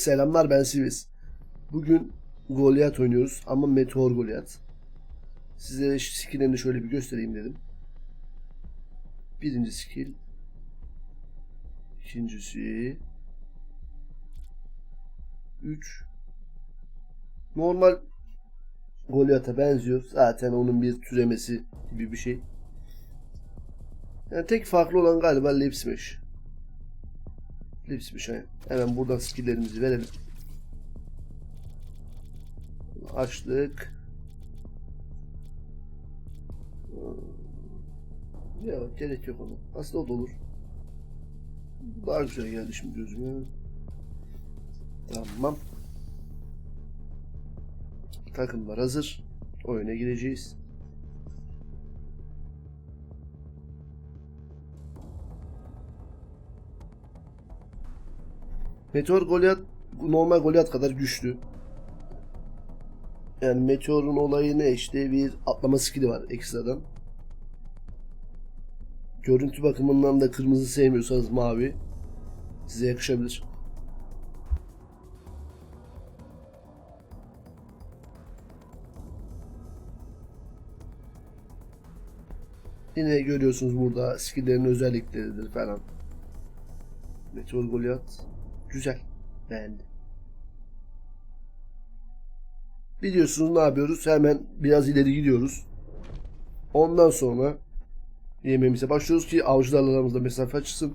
Selamlar ben Sivis. Bugün Goliath oynuyoruz ama Meteor Goliath. Size skill'lerini şöyle bir göstereyim dedim. Birinci skill. İkincisi. 3. Normal Goliath'a benziyor. Zaten onun bir türemesi gibi bir şey. Yani tek farklı olan galiba Lip Smash. Lip Smash aynen. Hemen buradan skill'lerimizi verelim. Açtık. Ya gerek yok ona. Aslında o da olur. Daha güzel geldi şimdi gözüme. Tamam. Takımlar hazır. Oyuna gireceğiz. Meteor Goliath normal Goliath kadar güçlü. Yani Meteor'un olayı ne işte bir atlama skill'i var ekstradan. Görüntü bakımından da kırmızı sevmiyorsanız mavi size yakışabilir. Yine görüyorsunuz burada skill'lerin özellikleridir falan. Meteor Goliath güzel. Beğendim. Biliyorsunuz ne yapıyoruz? Hemen biraz ileri gidiyoruz. Ondan sonra yememize başlıyoruz ki avcılarla aramızda mesafe açılsın.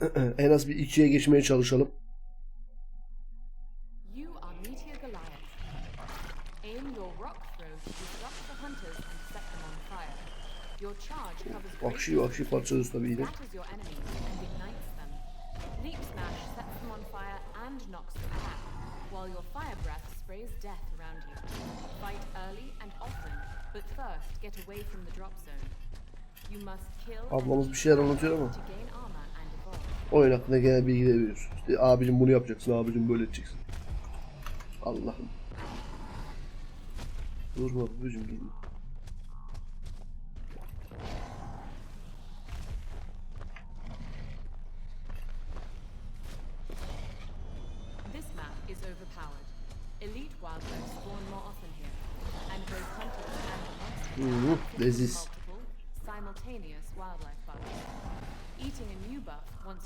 en az bir ikiye geçmeye çalışalım. You are Meteor Goliath. Aim and knocks them back, while your fire breath sprays death around you. Fight early and often, but first get away from the drop zone. You must kill Ablamız bir şeyler anlatıyor ama oyun hakkında genel bilgiler veriyoruz. İşte abicim bunu yapacaksın, abicim böyle edeceksin. Allah'ım. Durma babacım durma.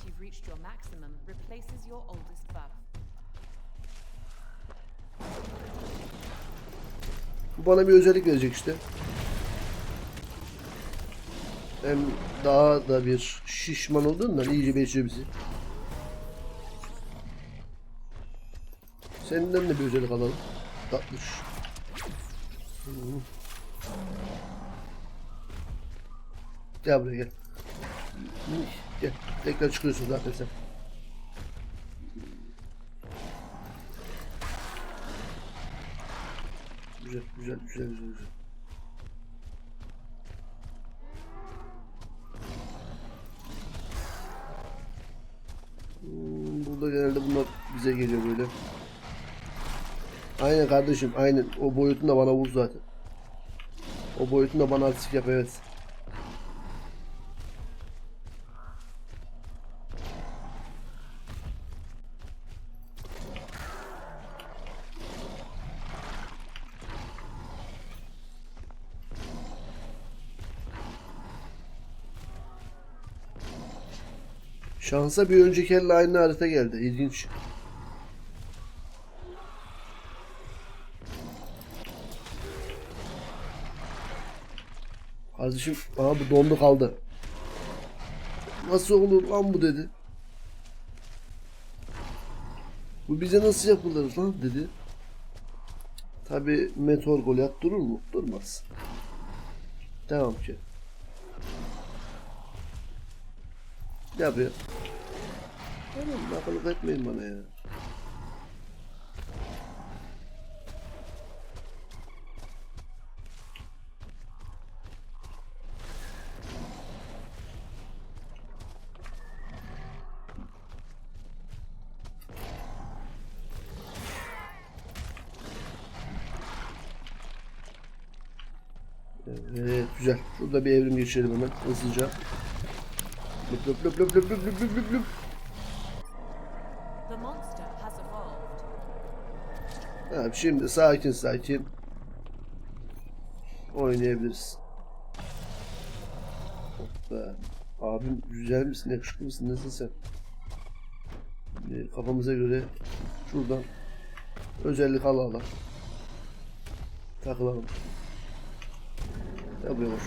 Once you've reached your maximum replaces your oldest buff. Bu bana bir özellik verecek işte. Hem daha da bir şişman olduğundan iyice besliyor bizi. Senden de bir özellik alalım. Tatlış. Gel buraya gel. Gel. Tekrar çıkıyorsun zaten sen. Güzel, güzel, güzel, güzel, güzel. Hmm, Burada genelde bunlar bize geliyor böyle. Aynen kardeşim, aynen. O boyutunda bana vur zaten. O boyutunda bana artistik yap, evet. Şansa bir önceki elle aynı harita geldi. İlginç. Kardeşim aha bu dondu kaldı. Nasıl olur lan bu dedi. Bu bize nasıl yapılır lan dedi. Tabi meteor Goliath durur mu? Durmaz. Devam ki. Ne yapıyor? Oğlum akıllık etmeyin bana ya. Evet güzel. Şurada bir evrim geçirelim hemen hızlıca. Lüp lüp lüp lüp lüp lüp lüp lüp lüp. The monster Abi şimdi sakin sakin oynayabiliriz. Hoppa. Abim güzel misin, yakışıklı mısın, nasılsın sen? Şimdi kafamıza göre şuradan özellik ala ala. Takılalım. Yapıyormuş.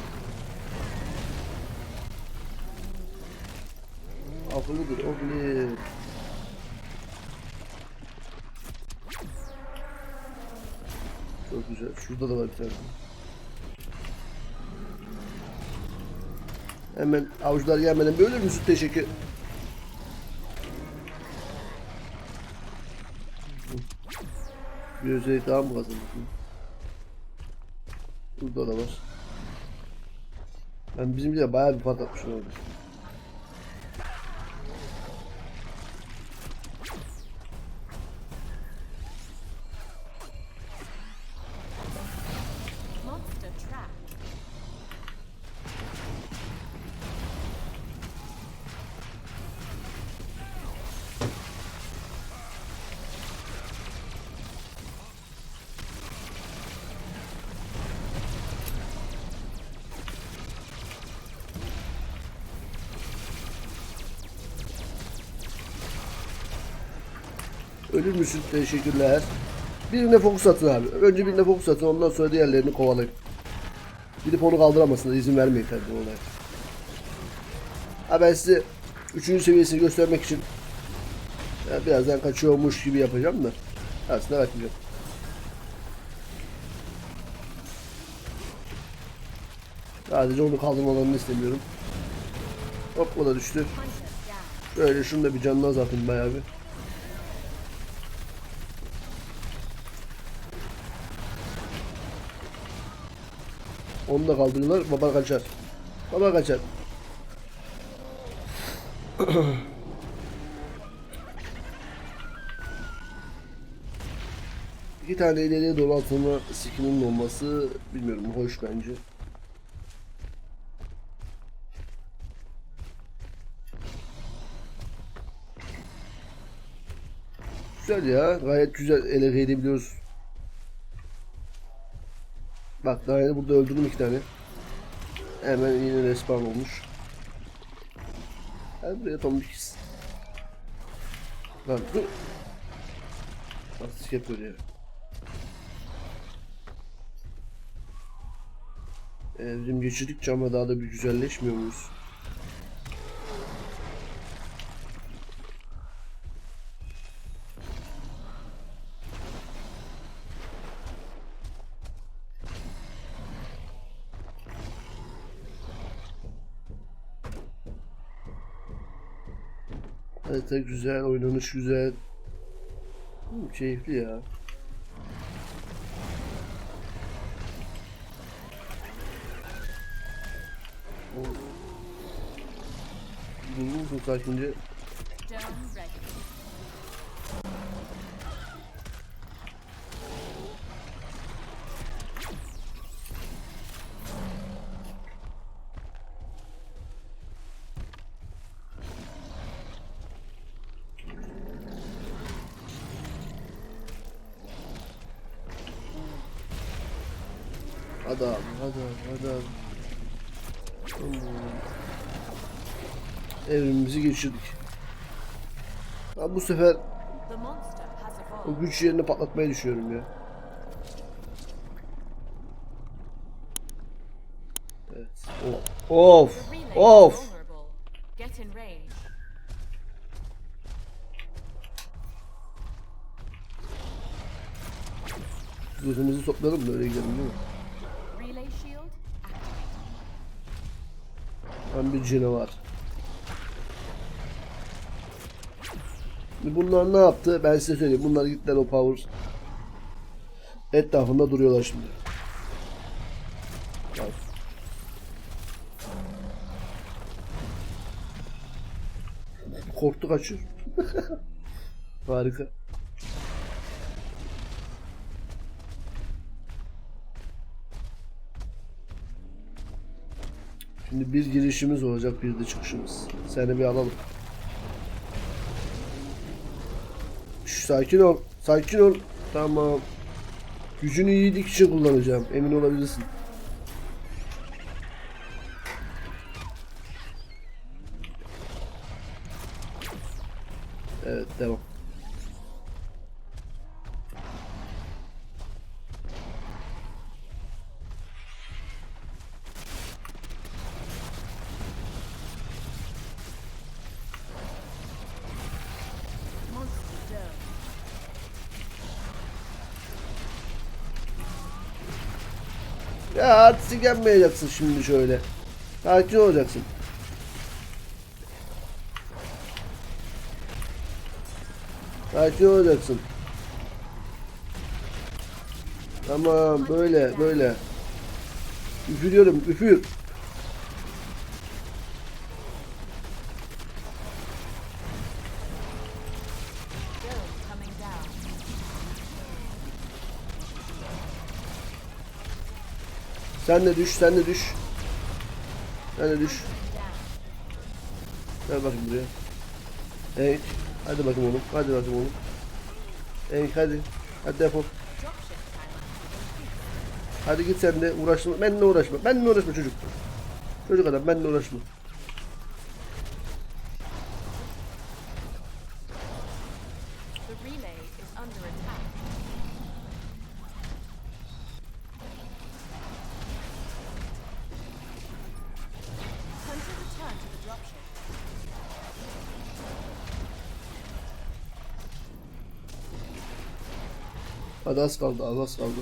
Akıllıdır, akıllı. Çok güzel. Şurada da var bir tane. Hemen avuçlar gelmeden böyle müsün teşekkür. Bir özellik daha mı kazandık? Burada da var. Ben bizim de bayağı bir patlatmışım orada. Ölür müsün? Teşekkürler. Birine fokus atın abi. Önce birine fokus atın ondan sonra diğerlerini kovalayın. Gidip onu kaldıramasınlar. izin vermeyin tabii bu olaya. Ha ben size 3. seviyesini göstermek için ya birazdan kaçıyormuş gibi yapacağım da aslında kaçmayacağım. Sadece onu kaldırmalarını istemiyorum. Hop o da düştü. Böyle şunu da bir canını azaltayım bayağı bir. Onu da kaldırırlar. Baba kaçar. Baba kaçar. İki tane ileriye doğru atılma skillinin olması bilmiyorum hoş bence. Güzel ya. Gayet güzel ele edebiliyoruz. Bak daha yeni burada öldürdüm iki tane. Hemen yine respawn olmuş. Hadi buraya tombikiz. Lan dur. Artistik yapıyor ya. Evrim geçirdikçe ama daha da bir güzelleşmiyor muyuz? Harita güzel, oynanış güzel. Hı, keyifli ya. Durur musun Hadi abi. Tamam. Evrimimizi geçirdik. Ben bu sefer o güç yerini patlatmayı düşünüyorum ya. Evet. O- Of. Of. Gözümüzü toplayalım da öyle gidelim değil mi? Ben bir canavar. Şimdi Bunlar ne yaptı? Ben size söyleyeyim. Bunlar gittiler o power etrafında duruyorlar şimdi. Bak. Korktu kaçıyor. Harika. Şimdi bir girişimiz olacak, bir de çıkışımız. Seni bir alalım. Şş, sakin ol, sakin ol. Tamam. Gücünü için kullanacağım. Emin olabilirsin. Evet devam. Ya artistik yapmayacaksın şimdi şöyle. Sakin olacaksın. Sakin olacaksın. Tamam böyle böyle. Üfürüyorum üfür. Sen de düş sen de düş. Sen de düş. Gel bakayım buraya. Hank. Hadi bakayım oğlum. Hadi bakayım oğlum. Hank hadi. Hadi defol. Hadi git sen de uğraşma. Benimle uğraşma. Benimle uğraşma çocuk. Çocuk adam benimle uğraşma. Hadi az kaldı az az kaldı.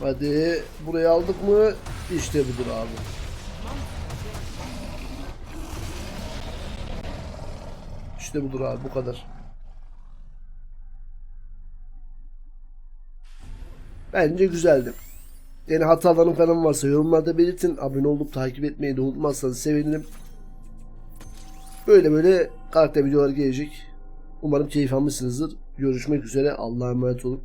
Hadi burayı aldık mı? İşte budur abi. İşte budur abi bu kadar. Bence güzeldi. Yani hatalarım falan varsa yorumlarda belirtin. Abone olup takip etmeyi de unutmazsanız sevinirim. Böyle böyle karakter videolar gelecek. Umarım keyif almışsınızdır. Görüşmek üzere. Allah'a emanet olun.